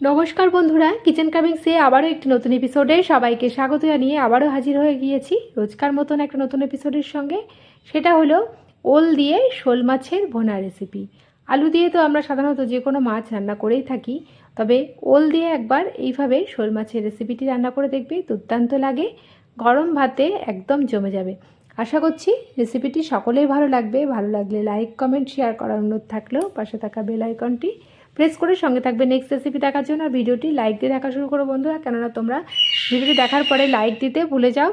নমস্কার বন্ধুরা কিচেন কামিংসে আবারও একটি নতুন এপিসোডে সবাইকে স্বাগত জানিয়ে আবারও হাজির হয়ে গিয়েছি রোজকার মতন একটা নতুন এপিসোডের সঙ্গে। সেটা হলো ওল দিয়ে শোল মাছের ভোনা রেসিপি আলু দিয়ে তো আমরা সাধারণত যে কোনো মাছ রান্না করেই থাকি, তবে ওল দিয়ে একবার এইভাবে শোল মাছের রেসিপিটি রান্না করে দেখবে, দুর্দান্ত লাগে, গরম ভাতে একদম জমে যাবে। আশা করছি রেসিপিটি সকলেই ভালো লাগবে, ভালো লাগলে লাইক কমেন্ট শেয়ার করার অনুরোধ থাকলেও পাশে থাকা বেল আইকনটি প্রেস করে সঙ্গে থাকবে নেক্সট রেসিপি দেখার জন্য। আর ভিডিওটি লাইক দিয়ে দেখা শুরু করো বন্ধুরা। কেননা তোমরা ভিডিওটি দেখার পরে লাইক দিতে ভুলে যাও।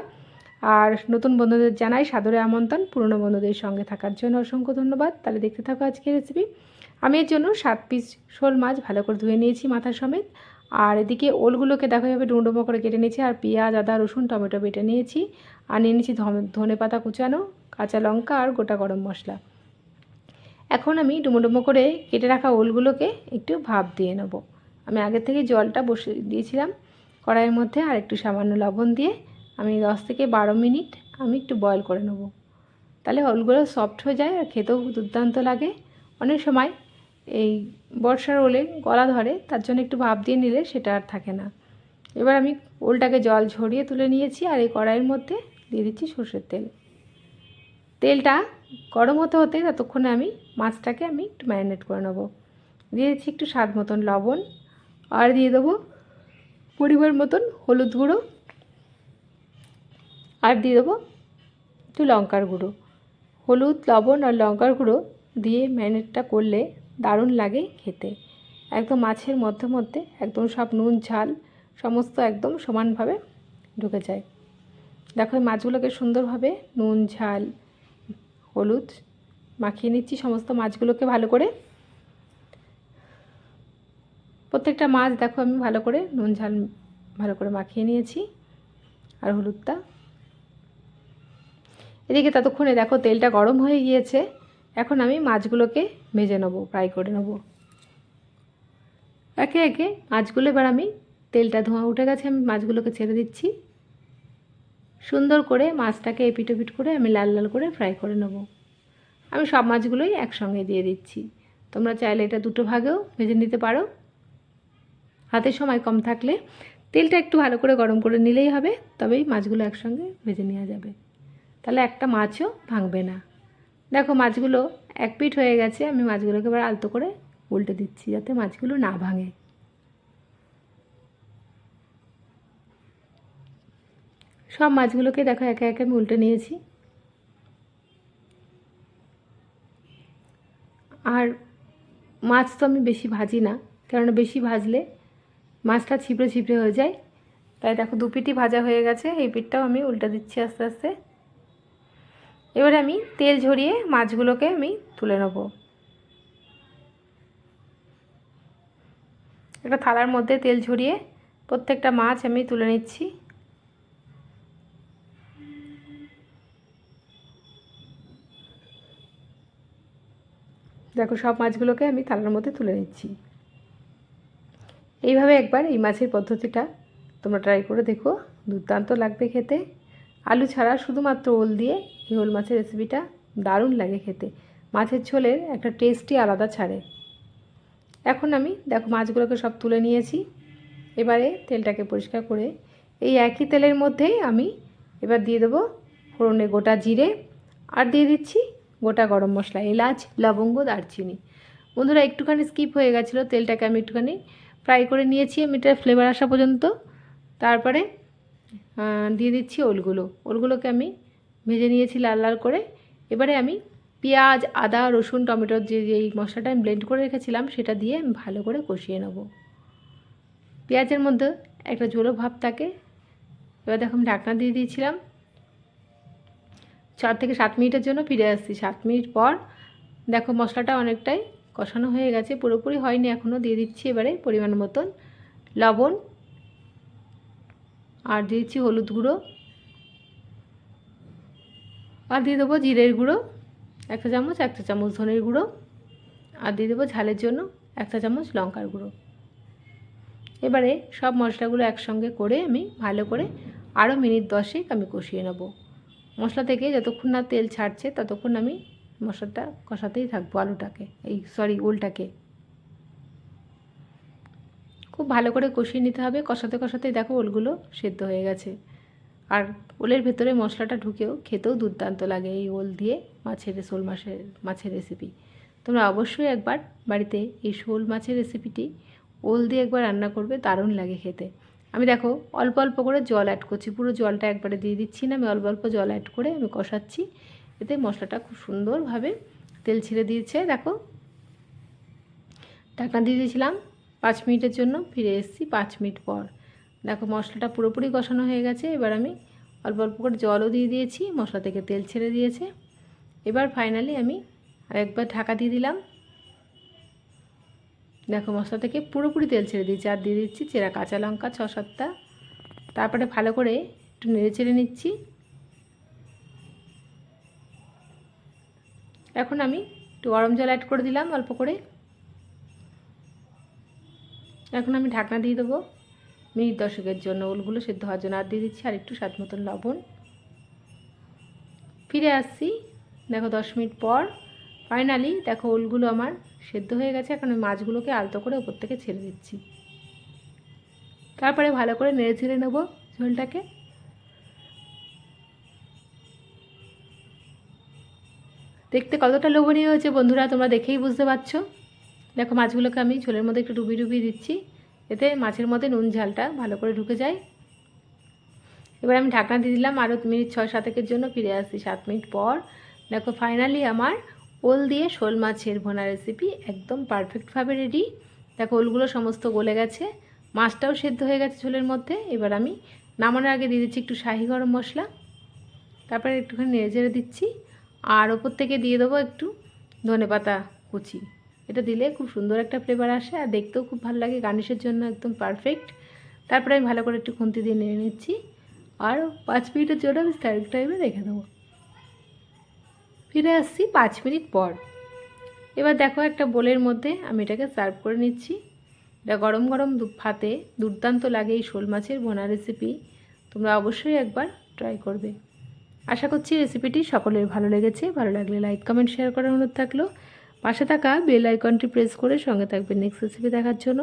আর নতুন বন্ধুদের জানাই সাদরে আমন্ত্রণ পুরনো বন্ধুদের সঙ্গে থাকার জন্য অসংখ্য ধন্যবাদ। তাহলে দেখতে থাকো আজকের রেসিপি আমি এর জন্য সাত পিস শোল মাছ ভালো করে ধুয়ে নিয়েছি মাথা সমেত। আর এদিকে ওলগুলোকে দেখা যাবে ডুমডুমো করে কেটে নিয়েছি। আর পেঁয়াজ, আদা, রসুন, টমেটো বেটে নিয়েছি। আর নিয়ে নিয়েছি ধনে পাতা কুচানো, কাঁচা লঙ্কা আর গোটা গরম মশলা। এখন আমি ডুমো ডুমো করে কেটে রাখা ওলগুলোকে একটু ভাপ দিয়ে নেব। আমি আগে থেকে জলটা বসে দিয়েছিলাম কড়াইয়ের মধ্যে আর একটু সামান্য লবণ দিয়ে আমি দশ থেকে বারো মিনিট আমি একটু বয়ল করে নেব। তাহলে ওলগুলো সফট হয়ে যায় আর খেতেও দুর্দান্ত লাগে। অনেক সময় এই বর্ষার ওলে গলা ধরে, তার জন্য একটু ভাপ দিয়ে নিলে সেটা আর থাকে না। এবার আমি ওলটাকে জল ঝরিয়ে তুলে নিয়েছি আর এই কড়াইয়ের মধ্যে দিয়ে দিচ্ছি সর্ষের তেল। তেলটা গরম হতে হতে ততক্ষণে আমি মাছটাকে আমি একটু ম্যারিনেট করে নেব। দিয়েছি একটু স্বাদ মতন লবণ। আর দিয়ে দেবো পরিমাণ মতন হলুদ গুঁড়ো। আর দিয়ে দেবো একটু লঙ্কার গুঁড়ো। হলুদ, লবণ আর লঙ্কার গুঁড়ো দিয়ে ম্যারিনেটটা করলে দারুণ লাগে খেতে। একদম মাছের মধ্যে মধ্যে একদম সব নুন, ঝাল সমস্ত একদম সমানভাবে ঢুকে যায়। দেখো মাছগুলোকে সুন্দরভাবে নুন, ঝাল হলুদ, মাখিয়ে নিচ্ছি সমস্ত মাছগুলোকে ভালো করে। প্রত্যেকটা মাছ দেখো আমি ভালো করে নুন, ঝাল ভালো করে মাখিয়ে নিয়েছি আর হলুদটা। এদিকে ততক্ষণে দেখো তেলটা গরম হয়ে গিয়েছে, এখন আমি মাছগুলোকে ভেজে নেব, ফ্রাই করে নেব। একে একে মাছগুলো এবার আমি তেলটা ধোঁয়া উঠে গেছে, আমি মাছগুলোকে ছেড়ে দিচ্ছি। সুন্দর করে মাছটাকে এপিট ওপিট করে আমি লাল লাল করে ফ্রাই করে নেব। আমি সব মাছগুলোই একসঙ্গে দিয়ে দিচ্ছি। তোমরা চাইলে এটা দুটো ভাগেও ভেজে নিতে পারো। হাতে সময় কম থাকলে তেলটা একটু ভালো করে গরম করে নিলেই হবে, তবেই মাছগুলো একসঙ্গে ভেজে নেওয়া যাবে। তাহলে একটা মাছও ভাঙবে না। দেখো মাছগুলো এক পিঠ হয়ে গেছে, আমি মাছগুলোকে এবার আলতো করে উল্টে দিচ্ছি যাতে মাছগুলো না ভাঙে। সব মাছগুলোকে দেখো একে একে আমি উল্টে নিয়েছি। আর মাছ তো আমি বেশি ভাজি না, কেননা বেশি ভাজলে মাছটা ছিপড়ে ছিপড়ে হয়ে যায়। তাই দেখো, দু পিঠই ভাজা হয়ে গেছে, এই পিঠটাও আমি উল্টে দিচ্ছি আস্তে আস্তে। এবারে আমি তেল ঝরিয়ে মাছগুলোকে আমি তুলে নেব। একটা থালার মধ্যে তেল ঝরিয়ে প্রত্যেকটা মাছ আমি তুলে নিচ্ছি। দেখো, সব মাছগুলোকে আমি থালার মধ্যে তুলে নিচ্ছি। এইভাবে একবার এই মাছের পদ্ধতিটা তোমরা ট্রাই করে দেখো। দুর্দান্ত লাগবে খেতে। আলু ছাড়া শুধুমাত্র ওল দিয়ে এই ওল মাছের রেসিপিটা দারুণ লাগে খেতে। মাছের ঝোলের একটা টেস্টই আলাদা ছাড়ে। এখন আমি দেখো, মাছগুলোকে সব তুলে নিয়েছি। এবারে তেলটাকে পরিষ্কার করে এই একই তেলের মধ্যেই আমি এবার দিয়ে দেবো ফোড়নে গোটা জিরে। আর দিয়ে দিচ্ছি গোটা গরম মশলা, এলাচ, লবঙ্গ, দারচিনি। বন্ধুরা, একটুখানি স্কিপ হয়ে গেছিল, তেলটাকে আমি একটুখানি ফ্রাই করে নিয়েছি। আমি এটা ফ্লেভার আসা পর্যন্ত। তারপরে দিয়ে দিচ্ছি ওলগুলো। ওলগুলোকে আমি ভেজে নিয়েছি লাল লাল করে। এবারে আমি পেঁয়াজ, আদা, রসুন টমেটোর যে যেই মশলাটা আমি ব্লেন্ড করে রেখেছিলাম, সেটা দিয়ে আমি ভালো করে কষিয়ে নেব। পেঁয়াজের মধ্যে একটা ঝোলো ভাব থাকে। এবার দেখো আমি ঢাকনা দিয়ে দিয়েছিলাম। চার থেকে সাত মিনিটের জন্য ফিরে আসছি। সাত মিনিট পর দেখো মশলাটা অনেকটাই কষানো হয়ে গেছে, পুরোপুরি হয়নি এখনও দিয়ে দিচ্ছি এবারে পরিমাণ মতন লবণ আর দিয়ে দিচ্ছি হলুদ গুঁড়ো আর দিয়ে দেবো জিরের গুঁড়ো একটা চামচ একটা চামচ ধনের গুঁড়ো আর দিয়ে দেবো ঝালের জন্য একটা চামচ লঙ্কার গুঁড়ো। এবারে সব মশলাগুলো একসঙ্গে করে আমি ভালো করে আরও মিনিট দশেক আমি কষিয়ে নেব। মশলা থেকে যতক্ষণ না তেল ছাড়ছে, ততক্ষণ আমি মশলাটা কষাতেই থাকব, আলুটাকে, এই সরি ওলটাকে। খুব ভালো করে কষিয়ে নিতে হবে। কষাতে কষাতেই দেখো ওলগুলো সেদ্ধ হয়ে গেছে। আর ওলের ভেতরে মশলাটা ঢুকেও খেতেও দুর্দান্ত লাগে এই ওল দিয়ে মাছের শোল মাছের মাছের রেসিপি তোমরা অবশ্যই একবার বাড়িতে এই শোল মাছের রেসিপিটি ওল দিয়ে একবার রান্না করবে, দারুণ লাগে খেতে। আমি দেখো, অল্প অল্প করে জল অ্যাড করছি। পুরো জলটা একবারে দিয়ে দিচ্ছি না, আমি অল্প অল্প জল অ্যাড করে আমি কষাচ্ছি। এতে মশলাটা খুব সুন্দরভাবে তেল ছেড়ে দিয়েছে। দেখো, ঢাকনা দিয়ে দিয়েছিলাম পাঁচ মিনিটের জন্য, ফিরে এসেছি পাঁচ মিনিট পর। দেখো, মশলাটা পুরোপুরি কষানো হয়ে গেছে। এবার আমি অল্প অল্প করে জলও দিয়ে দিয়েছি, মশলা থেকে তেল ছেড়ে দিয়েছে। এবার ফাইনালি আমি আরেকবার ঢাকা দিয়ে দিলাম। দেখো মশলা থেকে পুরোপুরি তেল ছেড়ে দিয়েছি। আর দিয়ে দিচ্ছি চেরা কাঁচা লঙ্কা, ছ সাতটা। তারপরে ভালো করে একটু নেড়ে চেড়ে নিচ্ছি। এখন আমি একটু গরম জল অ্যাড করে দিলাম অল্প করে। এখন আমি ঢাকনা দিয়ে দেবো মিনিট দশকের জন্য। ওলগুলো সেদ্ধ হওয়ার জন্য আর দিয়ে দিচ্ছি আর একটু স্বাদ মতন লবণ। ফিরে আসছি, দেখো দশ মিনিট পর। ফাইনালি দেখো ওলগুলো আমার সেদ্ধ হয়ে গেছে, এখন আমি মাছগুলোকে আলতো করে ওপর থেকে ছেড়ে দিচ্ছি। তারপরে ভালো করে নেড়ে ছেড়ে নেব ঝোলটাকে। দেখতে কতটা লোভনীয় হয়েছে বন্ধুরা, তোমরা দেখেই বুঝতে পারছ। দেখো, মাছগুলোকে আমি ঝোলের মধ্যে একটু ডুবিয়ে ডুবিয়ে দিচ্ছি, এতে মাছের মধ্যে নুন ঝালটা ভালো করে ঢুকে যায়। এবার আমি ঢাকনা দিয়ে দিলাম, আরও মিনিট ছয় সাতেকের জন্য ফিরে আসছি, সাত মিনিট পর। দেখো ফাইনালি আমার ওল দিয়ে শোল মাছের ভোনা রেসিপি একদম পারফেক্টভাবে রেডি দেখো, ওলগুলো সমস্ত গলে গেছে। মাছটাও সেদ্ধ হয়ে গেছে ঝোলের মধ্যে। এবার আমি নামানোর আগে দিয়ে দিচ্ছি একটু শাহি গরম মশলা। তারপরে একটুখানি নেড়ে চেড়ে দিচ্ছি। আর ওপর থেকে দিয়ে দেবো একটু ধনে পাতা কুচি। এটা দিলে খুব সুন্দর একটা ফ্লেভার আসে আর দেখতেও খুব ভালো লাগে। গার্নিশের জন্য একদম পারফেক্ট তারপরে আমি ভালো করে একটু খুন্তি দিয়ে নিয়ে নিচ্ছি। আর পাঁচ মিনিটের জন্য আমি স্ট্যান্ড টাইমে রেখে দেবো। ফিরে আসছি পাঁচ মিনিট পর। এবার দেখো একটা বোলের মধ্যে আমি এটাকে সার্ভ করে নিচ্ছি। এটা গরম গরম ভাতে দুর্দান্ত লাগে এই শোল মাছের বোনা রেসিপি তোমরা অবশ্যই একবার ট্রাই করবে। আশা করছি রেসিপিটি সকলের ভালো লেগেছে। ভালো লাগলে লাইক কমেন্ট শেয়ার করার অনুরোধ থাকল। পাশে থাকা বেল আইকনটি প্রেস করে সঙ্গে থাকবে নেক্সট রেসিপি দেখার জন্য।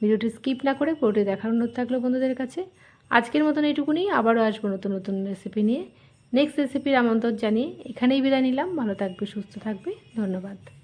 ভিডিওটি স্কিপ না করে পুরোটি দেখার অনুরোধ থাকল বন্ধুদের কাছে। আজকের মতন এইটুকুনি। আবারও আসব নতুন নতুন রেসিপি নিয়ে। নেক্সট রেসিপির আমন্ত্রণ জানিয়ে এখানেই বিদায় নিলাম। ভালো থাকবে সুস্থ থাকবে। ধন্যবাদ।